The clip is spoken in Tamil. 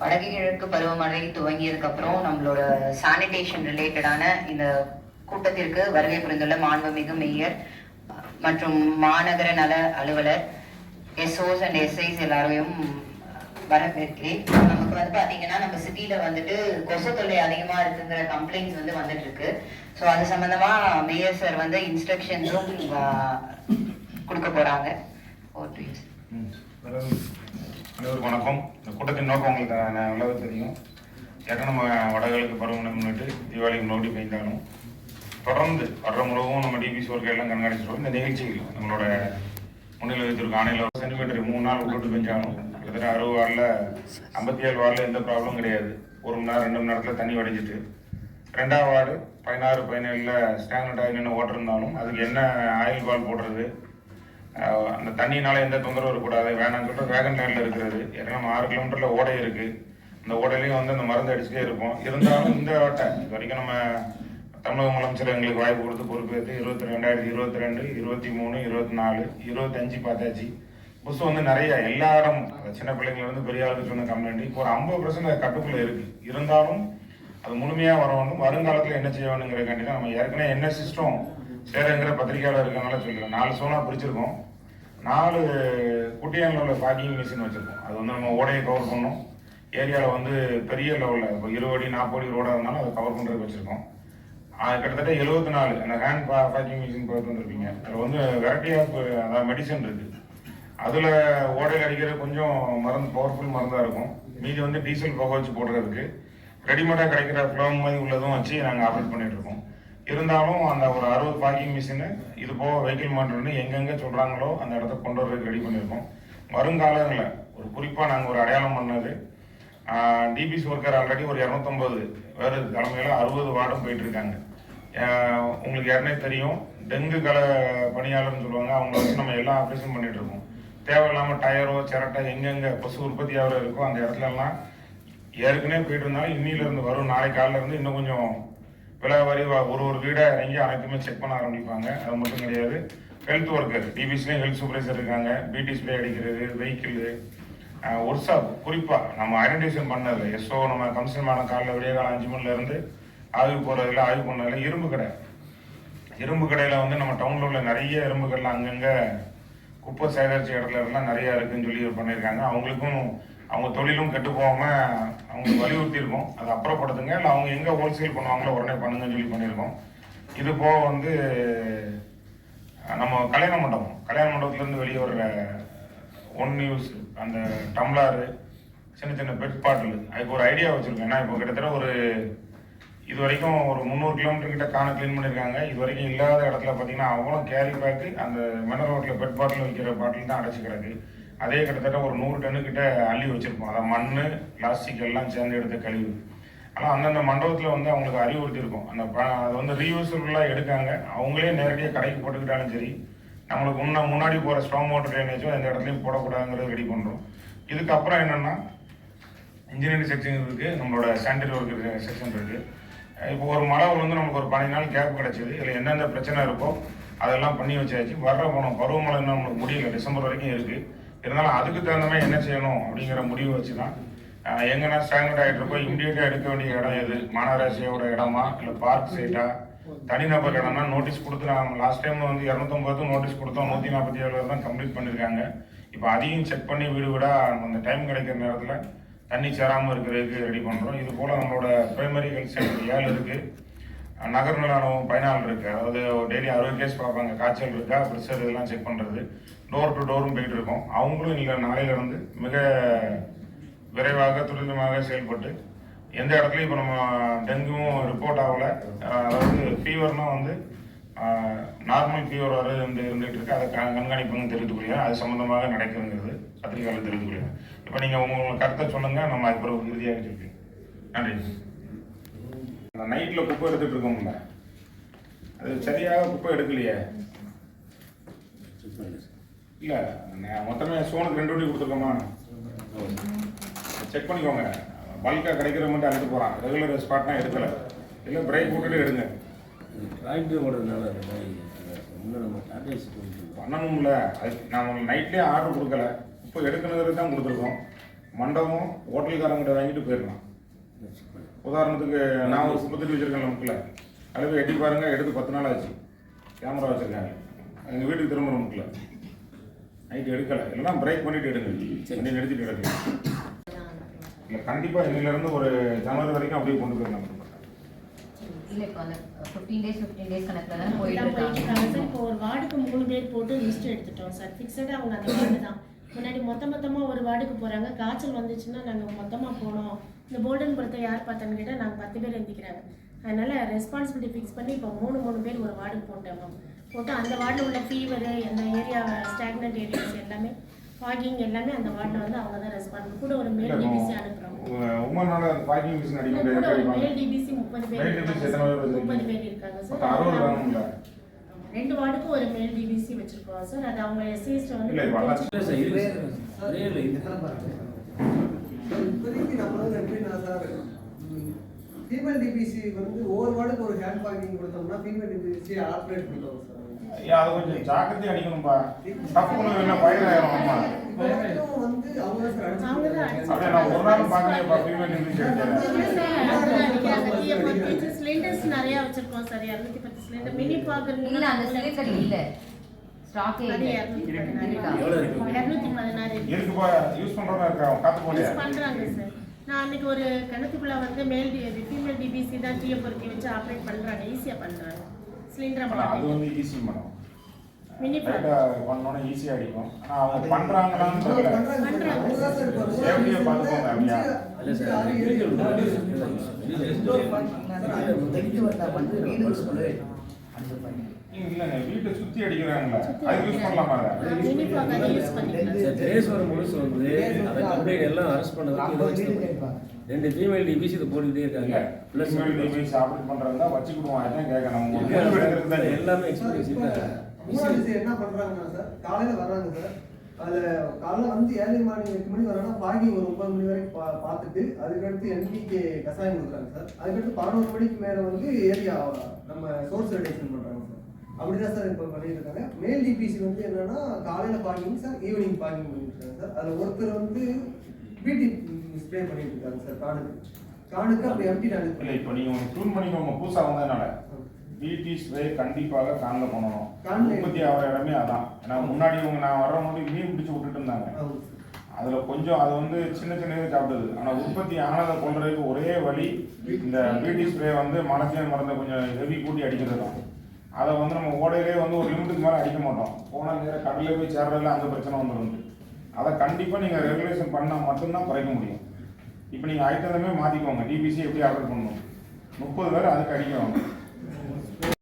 வடக்கு கிழக்கு பருவமழை துவங்கியதுக்கு அப்புறம் நம்மளோட சானிடேஷன் ரிலேட்டடான இந்த கூட்டத்திற்கு வருகை புரிந்துள்ள மாண்புமிகு மேயர் மற்றும் மாநகர நல அலுவலர் எஸ்ஓஸ் அண்ட் எஸ்ஐஸ் எல்லாரையும் வரவேற்கிறேன். நமக்கு வந்து பாத்தீங்கன்னா நம்ம சிட்டில வந்துட்டு கொசு தொல்லை அதிகமா இருக்குங்கிற கம்ப்ளைண்ட்ஸ் வந்து வந்துட்டு இருக்கு ஸோ அது சம்பந்தமா மேயர் சார் வந்து இன்ஸ்ட்ரக்ஷன்ஸும் கொடுக்க போறாங்க. ஓ அனைவருக்கும் வணக்கம். இந்த கூட்டத்தின் நோக்கம் உங்களுக்கு நான் நல்லாவே தெரியும். ஏற்கனவே நம்ம வடகிழக்கு பருவமழை முன்னிட்டு தீபாவளிக்கு முன்னோடி பெய்தாலும் தொடர்ந்து வர்ற முழுவதும் நம்ம டிபிசி ஒர்க்கை எல்லாம் கண்காணிச்சிருக்கோம் இந்த நிகழ்ச்சிகள் நம்மளோட முன்னிலை வைத்திருக்க ஆணையில் ஒரு சென்டிமீட்டர் மூணு நாள் விட்டுட்டு பெஞ்சாலும் கிட்டத்தட்ட அறுபது வாரில் ஐம்பத்தி ஏழு வாரில் எந்த ப்ராப்ளம் கிடையாது. ஒரு மணி நேரம் ரெண்டு மணி நேரத்தில் தண்ணி வடிஞ்சிட்டு ரெண்டாவது வார்டு பதினாறு பதினேழில் ஸ்டாண்டர்ட் ஆயில் என்ன ஓட்டிருந்தாலும் அதுக்கு என்ன ஆயில் பால் போடுறது? அந்த தண்ணினால எந்த தொந்தரவு இருக்கக்கூடாது. வேணாம்னு சொல்லிட்டு வேகன் லைனில் இருக்கிறது. ஏன்னா நம்ம ஆறு கிலோமீட்டரில் ஓடை இருக்கு. அந்த ஓடையிலையும் வந்து அந்த மருந்து அடிச்சுட்டே இருப்போம். இருந்தாலும் இந்த வட்டை இது வரைக்கும் நம்ம தமிழக முதலமைச்சர் எங்களுக்கு வாய்ப்பு கொடுத்து பொறுப்பேற்று இருபத்தி ரெண்டாயிரத்தி இருபத்தி ரெண்டு இருபத்தி மூணு இருபத்தி நாலு இருபத்தஞ்சு பார்த்தாச்சு. புதுசு வந்து நிறைய எல்லாரும் சின்ன பிள்ளைங்கள வந்து பெரிய ஆளுக்கு சொன்ன கம்ப்ளைண்ட் இப்போ ஒரு ஐம்பது பர்சன்ட் கட்டுக்குள்ள இருக்கு. இருந்தாலும் அது முழுமையாக வரணும் வருங்காலத்தில் என்ன செய்ய வேணுங்கிறக்காண்டி தான் நம்ம ஏற்கனவே என்ன சிஸ்டம் சேரங்கிற பத்திரிகையாளர் இருக்கனால சொல்லிடுறோம் நாலு சோனா பிரிச்சிருக்கோம் நாலு குட்டியானில் உள்ள பாக்கிங் மிஷின் வச்சுருக்கோம். அது வந்து நம்ம ஓடையை கவர் பண்ணோம் ஏரியாவில் வந்து பெரிய லெவலில் இப்போ இருபது அடி நாற்பது அடி ரோடாக இருந்தாலும் அதை கவர் பண்ணுறதுக்கு வச்சுருக்கோம். அது கிட்டத்தட்ட எழுபத்தி நாலு அந்த ஹேண்ட் பா பேக்கிங் மிஷின் பார்த்து வந்துருப்பீங்க அதில் வந்து வெரைட்டி ஆஃப் அதாவது மெடிசன் இருக்குது அதில் ஓடையில் அடிக்கிற கொஞ்சம் மருந்து பவர்ஃபுல் மருந்தாக இருக்கும். மீதி வந்து டீசல் புகை வச்சு போடுறதுக்கு ரெடிமேடாக கிடைக்கிற ஃப்ளோ மாதிரி உள்ளதும் வச்சு நாங்கள் ஆப்ரேட் பண்ணிகிட்ருக்கோம் இருக்கோம். இருந்தாலும் அந்த ஒரு அறுபது பாக்கிங் மிஷினு இது போக வெஹிக்கிள் மாட்டர்னு எங்கெங்கே சொல்கிறாங்களோ அந்த இடத்த கொண்டு வர்றதுக்கு ரெடி பண்ணியிருக்கோம். வருங்காலங்களில் ஒரு குறிப்பாக நாங்கள் ஒரு அடையாளம் பண்ணது டிபிசி ஒர்க்கர் ஆல்ரெடி ஒரு இரநூத்தொம்பது வேறு தலைமையில் அறுபது வார்டும் போயிட்டுருக்காங்க. உங்களுக்கு யாருனே தெரியும் டெங்கு கலை பணியாளர்னு சொல்லுவாங்க அவங்கள வச்சு நம்ம எல்லா ஆப்ரேஷன் பண்ணிகிட்டு இருக்கோம் தேவையில்லாமல் டயரோ சிரட்டை எங்கெங்கே கொசு உற்பத்தி ஆகிற இருக்கோ அந்த இடத்துலலாம் ஏற்கனவே போயிட்டு இருந்தாலும் இன்னிலேருந்து வரும். நாளை காலையில இருந்து இன்னும் கொஞ்சம் விலை வரிவா ஒரு ஒரு வீடை இறங்கி அனைத்துமே செக் பண்ண ஆரம்பிப்பாங்க. அது மட்டும் கிடையாது. ஹெல்த் ஒர்க்கர் டிபிஎஸ்லேயும் ஹெல்த் சூப்பர்வைசர் இருக்காங்க. பிடி ஸ்ப்ரே அடிக்கிறது வெஹிக்கிள் ஒர்க் ஷாப் குறிப்பாக நம்ம ஐடென்டிஃபிகேஷன் பண்ணது எஸ்ஓ நம்ம கமிஷன் காலைல விடிய காலம் அஞ்சு மணில இருந்து ஆய்வு போகிறதுல ஆய்வு பண்ணதில் இரும்பு கடை. இரும்பு கடையில் வந்து நம்ம டவுனில் உள்ள நிறைய இரும்பு கடையில் அங்கங்கே குப்பை சேகரித்த இடத்துல எல்லாம் நிறையா இருக்குதுன்னு சொல்லி பண்ணியிருக்காங்க. அவங்களுக்கும் அவங்க தொழிலும் கெட்டு போகாம அவங்க வலியுறுத்தி இருக்கோம் அதை அப்புறப்படுத்துங்க. இல்லை அவங்க எங்கே ஹோல்சேல் பண்ணுவாங்களோ உடனே பண்ணுங்கன்னு சொல்லி பண்ணியிருக்கோம். இது போக வந்து நம்ம கல்யாண மண்டபம். கல்யாண மண்டபத்துலேருந்து வெளியே வர்ற ஒன் நியூஸ் அந்த டம்ளாரு சின்ன சின்ன பெட் பாட்டில். அதுக்கு ஒரு ஐடியா வச்சுருக்கேன். ஏன்னா இப்போ கிட்டத்தட்ட ஒரு இது வரைக்கும் ஒரு முந்நூறு கிலோமீட்டர் கிட்ட காண க்ளீன் பண்ணியிருக்காங்க. இது வரைக்கும் இல்லாத இடத்துல பார்த்தீங்கன்னா அவ்வளோ கேரி பேக்கு அந்த மினரல் ரோட்டில் பெட் பாட்டில் வைக்கிற பாட்டில் தான் அடைச்சி அதே கிட்டத்தட்ட ஒரு நூறு டன்னுக்கிட்ட அள்ளி வச்சுருப்போம். அதான் மண் பிளாஸ்டிக் எல்லாம் சேர்ந்து எடுத்த கழிவு. ஆனால் அந்தந்த மண்டபத்தில் வந்து அவங்களுக்கு அறிவுறுத்தி இருக்கும் அந்த ப அது வந்து ரீயூசபிளாக எடுக்காங்க. அவங்களே நேரடியாக கடைக்கு போட்டுக்கிட்டாலும் சரி நம்மளுக்கு முன்ன முன்னாடி போகிற ஸ்ட்ராங் மோட்டர் ட்ரைனேஜும் எந்த இடத்துலையும் போடக்கூடாதுங்கிறத ரெடி பண்ணுறோம் இதுக்கப்புறம் என்னென்னா இன்ஜினியரிங் செக்ஷன் இருக்குது நம்மளோட சானிடரி ஒர்க் செக்ஷன் இருக்குது இப்போ ஒரு மழை வந்து நமக்கு ஒரு பன்னெண்டு நாள் கேப் கிடச்சிது. இதில் எந்தெந்த பிரச்சனை இருக்கோ அதெல்லாம் பண்ணி வச்சாச்சு. வர்ற போனோம் பருவமழை இன்னும் நம்மளுக்கு முடியல. டிசம்பர் வரைக்கும் இருக்குது இருந்தாலும் அதுக்கு தகுந்த மாதிரி என்ன செய்யணும் அப்படிங்கிற முடிவு வச்சு தான் எங்கன்னா ஸ்டாண்டர்ட் ஆகிட்டு இருக்கோ இம்மிடியேட்டாக எடுக்க வேண்டிய இடம் எது? மாநகராட்சியோட இடமா? இல்லை பார்க் சைட்டா தனிநபர் இடம்னா நோட்டீஸ் கொடுத்து நான் லாஸ்ட் டைம் வந்து இரநூத்தொம்பது நோட்டீஸ் கொடுத்தோம். நூற்றி நாற்பத்தி ஏழு தான் கம்ப்ளீட் பண்ணியிருக்காங்க இப்போ அதையும் செக் பண்ணி வீடு வீடாக அந்த டைம் கிடைக்கிற நேரத்தில் தண்ணி சேராமல் இருக்கிறதுக்கு ரெடி பண்ணுறோம் இது போல் நம்மளோட பிரைமரி ஹெல்த் சென்டர் ஏழு இருக்குது நகர் நிலானம் பதினாலு இருக்குது அதாவது டெய்லி அறுபது கேஸ் பார்ப்பாங்க. காய்ச்சல் இருக்கா? ப்ரெஷர் இதெல்லாம் செக் பண்ணுறது டோர் டு டோரும் போயிட்டு இருக்கோம். அவங்களும் இல்லை நாளையிலிருந்து மிக விரைவாக துரிதமாக செயல்பட்டு எந்த இடத்துலையும் இப்போ நம்ம டெங்குவும் ரிப்போர்ட் ஆகலை. அதாவது ஃபீவர்னால் வந்து நார்மல் ஃபீவர் வர வந்து இருந்துகிட்டு இருக்கு. அதை க- கண்காணிப்புன்னு தெரிந்து கொள்கிறேன். அது சம்மந்தமாக நடக்குதுங்கிறது பத்திரிகையாளர் தெரிந்து கொள்கிறேன். இப்போ நீங்கள் உங்கள் கருத்தை சொல்லுங்கள் நம்ம அது பிறகு இறுதியாக நன்றி. அந்த நைட்டில் குப்பை எடுத்துட்டு இருக்கோம்ல அது சரியாக குப்பை எடுக்கலையே. இல்லை மொத்தமே சோனுக்கு ரெண்டு வண்டி கொடுத்துருக்கோமா? செக் பண்ணிக்கோங்க. பல்காக கிடைக்கிற மட்டும் அழைத்து போகிறான் ரெகுலர் ஸ்பாட்னா எடுக்கலை. இல்லை பிரேக் போட்டுட்டு எடுங்க. டிராக்டர் ஓடுறதுனால பண்ணணும்ல. அது நம்ம நைட்லேயே ஆர்டர் கொடுக்கல. இப்போ எடுக்கணுங்கிறது தான் கொடுத்துருக்கோம். மண்டபம் ஹோட்டல்காரங்கிட்ட வாங்கிட்டு போயிடலாம். உதாரணத்துக்கு நான் ஒரு முப்பத்தெட்டு வச்சிருக்கேன் அதில் போய் எட்டி பாருங்க எடுத்து பத்து நாள் ஆச்சு. கேமரா வச்சிருக்காங்க. எங்கள் வீட்டுக்கு திரும்ப முக்கில். நைட்டு எடுக்கலை. எல்லாம் பிரேக் பண்ணிட்டு எடுங்க. வண்டி நிறுத்திட்டு எடுக்கல இல்லை கண்டிப்பாக இன்னிலேருந்து ஒரு ஜனவரி வரைக்கும் அப்படியே கொண்டு போயிடலாம். இல்ல இப்போ அந்த ஃபிஃப்டீன் டேஸ் ஃபிஃப்டீன் டேஸ் கணக்குல தான் போயிட்டு எல்லாம் போயிட்டு இருக்காங்க இருக்காங்க. சார் இப்போ ஒரு வார்டுக்கு மூணு பேர் போட்டு லிஸ்ட் எடுத்துட்டோம் சார் ஃபிக்ஸடாக அவங்க அந்த வார்டு தான். முன்னாடி மொத்த மொத்தமாக ஒரு வார்டுக்கு போகிறாங்க காய்ச்சல் வந்துச்சுன்னா நாங்கள் மொத்தமாக போனோம். இந்த போல்டன் படத்தை யார் பார்த்தான்னு கேட்டால் நாங்கள் பத்து பேர் எந்திக்கிறாங்க. அதனால ரெஸ்பான்சிபிலிட்டி ஃபிக்ஸ் பண்ணி இப்போ மூணு மூணு பேர் ஒரு வார்டுக்கு போட்டோம். போட்டு அந்த வார்டில் உள்ள ஃபீவரு அந்த ஏரியா ஸ்டாக்னட் ஏரியாஸ் எல்லாமே வாக்கிங் எல்லாமே அந்த வார்டில் வந்து அவங்க தான் ரெஸ்பான்ஸ் கூட ஒரு மேல் டிபிசி அனுப்புகிறோம் மிஷின் கூட ஒரு மேல் டிபிசி முப்பது பேர் எத்தனை. முப்பது? பேர் இருக்காங்க சார் ரெண்டு வார்டுக்கும் ஒரு மேல் டிபிசி வச்சிருக்கோம் சார். அது அவங்க எஸ்சிஎஸ்டி வந்து இப்போதைக்கு நம்ம வந்து எப்படின்னா சார் ஃபீமேல் டிபிசி வந்து ஒவ்வொரு வார்டுக்கு ஒரு ஹேண்ட் பார்க்கிங் கொடுத்தோம்னா ஃபீமேல் டிபிசி ஆப்ரேட் பண்ணுறோம் சார். அது கொஞ்சம் ஜாக்கிரதையா அடிக்கணும்பா. என்ன வரைக்கும் வந்து அவங்க சார் அடிச்சு ஒரு நாள் பார்க்கலையேப்பா ஃபீமேல் சிலிண்டர்ஸ் நிறைய வச்சிருக்கோம் சார் இரநூத்தி பத்து சிலிண்டர். மினி பாக்குறது இல்ல அந்த சிலிண்டர் இல்ல. ஸ்டாக்கே அது இல்ல. இரநூத்தி இருக்கா? எவ்வளோ இருக்கு? பதினாறு இரநூத்தி பதினாறு. இருக்குப்பா யூஸ் பண்றவங்க இருக்கா காத்து போலியா யூஸ் பண்றாங்க சார். நான் அன்னைக்கு ஒரு கிணத்துக்குள்ள வந்து மேல் ஃபீமேல் டிபிசி தான் டீயை பொருத்தி வச்சு ஆப்ரேட் பண்றாங்க. ஈஸியா பண்றாங்க. சிலிண்டரை அது வந்து ஈஸி மேடம். பண்ணோன்னா ஈஸியா அடிக்கும் ஆனா அவங்க பார்த்துக்கோங்க, இல்லைங்க வீட்டை சுத்தி அடிக்கிறாங்களே. அது யூஸ் பண்ணலாமா முழுசு வந்து. அதை கம்ப்ளைண்ட் எல்லாம் அரெஸ்ட் பண்ணதுக்கு ரெண்டு ஃபீமேல் டிபிசி இதை போட்டுக்கிட்டே இருக்காங்க. ப்ளஸ் female device operate பண்றதா வச்சுக்கிடுவோம் அதான் கேட்கணும். எல்லாமே எக்ஸ்பீரியன்ஸ் இல்லை. மூணாவது என்ன பண்றாங்கன்னா சார் காலையில வர்றாங்க சார் அதுல காலைல வந்து ஏழை மார்னிங் எட்டு மணி வராங்கன்னா பார்க்கிங் ஒரு ஒன்பது மணி வரைக்கும் பா பார்த்துட்டு அதுக்கடுத்து என்பிகே கசாயம் கொடுக்குறாங்க சார் அதுக்கடுத்து பதினோரு மணிக்கு மேல வந்து ஏரியா நம்ம சோர்ஸ் ரெடியூஷன் பண்றாங்க சார் அப்படிதான் சார் இப்போ பண்ணிட்டு இருக்காங்க மேல் டிபிசி வந்து என்னன்னா காலையில பார்க்கிங் சார் ஈவினிங் பார்க்கிங் பண்ணிட்டு இருக்காங்க சார் அதுல ஒருத்தர் வந்து பிடி ஸ்ப்ரே பண்ணிட்டு இருக்காங்க சார் கானுக்கு கானுக்கு அப்படி எம்டி அனுப்பி இப்போ நீங்க ஒன்று டியூன் பண்ணிக்கோங்க புதுசா வந்ததுனால. பிடி ஸ்ப்ரே கண்டிப்பாக கான்ல பண்ணணும். உற்பத்தி ஆகிற இடமே அதான். ஏன்னா முன்னாடி இவங்க நான் வர்ற முன்னாடி மீன் பிடிச்சு விட்டுட்டு இருந்தாங்க. அதுல கொஞ்சம் அது வந்து சின்ன சின்ன இது சாப்பிடுது ஆனா உற்பத்தி ஆனதை கொள்றதுக்கு ஒரே வழி இந்த பிடி ஸ்ப்ரே வந்து மலச்சியன் மருந்தை கொஞ்சம் ஹெவி கூட்டி அடிக்கிறது தான் அதை வந்து நம்ம ஓடையிலே வந்து ஒரு லிமிட்டுக்கு மேலே அடிக்க மாட்டோம். போனால் நேரம் கடலில் போய் சேர்றதுல அந்த பிரச்சனை வந்துடும் அதை கண்டிப்பாக நீங்கள் ரெகுலேஷன் பண்ணால் மட்டும்தான் குறைக்க முடியும். இப்போ நீங்கள் ஐட்டமே மாற்றிக்கோங்க டிபிசி எப்படி ஆர்டர் பண்ணணும்? முப்பது பேர் அதுக்கு அடிக்கணும்